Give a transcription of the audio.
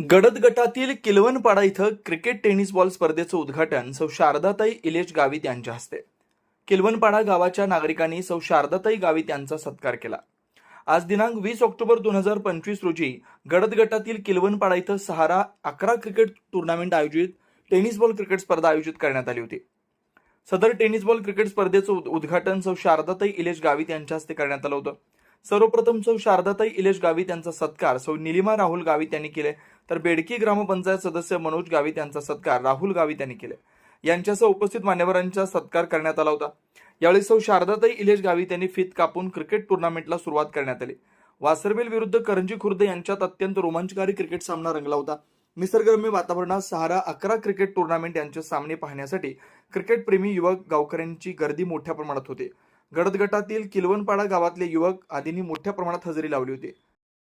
गडद गटातील किलवणपाडा इथं क्रिकेट टेनिस बॉल स्पर्धेचं उद्घाटन सौ शारदाताई इलेश गावित यांच्या हस्ते. किलवनपाडा गावाच्या नागरिकांनी सौ शारदाताई गावित यांचा सत्कार केला. आज दिनांक वीस ऑक्टोबर दोन हजार पंचवीस रोजी गडद गटातील किलवणपाडा इथं सहारा अकरा क्रिकेट टुर्नामेंट आयोजित टेनिस बॉल क्रिकेट स्पर्धा आयोजित करण्यात आली होती. सदर टेनिस बॉल क्रिकेट स्पर्धेचं उद्घाटन सौ शारदाताई इलेश गावित यांच्या हस्ते करण्यात आलं होतं. सर्वप्रथम सौ शारदाताई इलेश गावित यांचा सत्कार सौ निलिमा राहुल गावित यांनी केले. तर बेडकी ग्रामपंचायत सदस्य मनोज गावित यांचा सत्कार राहुल गावित यांनी केले. यांच्यासह उपस्थित मान्यवरांचा सत्कार करण्यात आला होता. यावेळी सौ शारदाताई इलेश गावित यांनी फित कापून क्रिकेट टुर्नामेंटला सुरुवात करण्यात आली. वासरवेल विरुद्ध करंजी खुर्द यांच्यात अत्यंत रोमांचकारी क्रिकेट सामना रंगला होता. निसर्गरम्य वातावरणात सहारा अकरा क्रिकेट टुर्नामेंट यांचे सामने पाहण्यासाठी क्रिकेट प्रेमी युवक गावकऱ्यांची गर्दी मोठ्या प्रमाणात होते. गडद गटातील किलवनपाडा गावातले युवक आदींनी मोठ्या प्रमाणात हजेरी लावली होती.